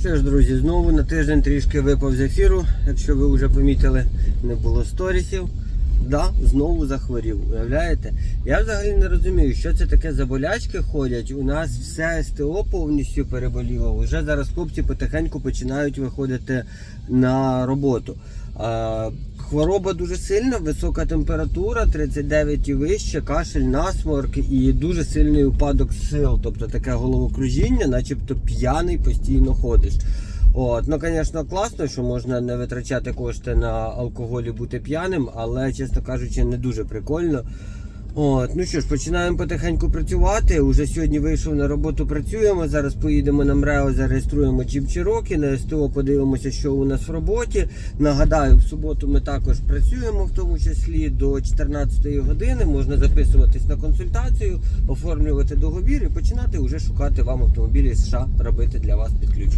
Що ж, друзі, знову на тиждень трішки випав з ефіру. Якщо ви вже помітили, не було сторісів. Да, знову захворів. Уявляєте? Я взагалі не розумію, що це таке за болячки ходять. У нас все СТО повністю переболіло. Уже зараз хлопці потихеньку починають виходити на роботу. Хвороба дуже сильна, висока температура, 39 і вище, кашель, насморк і дуже сильний упадок сил. Тобто таке головокружіння, начебто п'яний постійно ходиш. От, ну, звісно, класно, що можна не витрачати кошти на алкоголь і бути п'яним, але, чесно кажучи, не дуже прикольно. От, ну що ж, починаємо потихеньку працювати. Уже сьогодні вийшов на роботу, працюємо. Зараз поїдемо на МРЕО, зареєструємо чіп Чирокі, на СТО подивимося, що у нас в роботі. Нагадаю, в суботу ми також працюємо, в тому числі до 14 години. Можна записуватись на консультацію, оформлювати договір і починати вже шукати вам автомобілі США, робити для вас під ключ.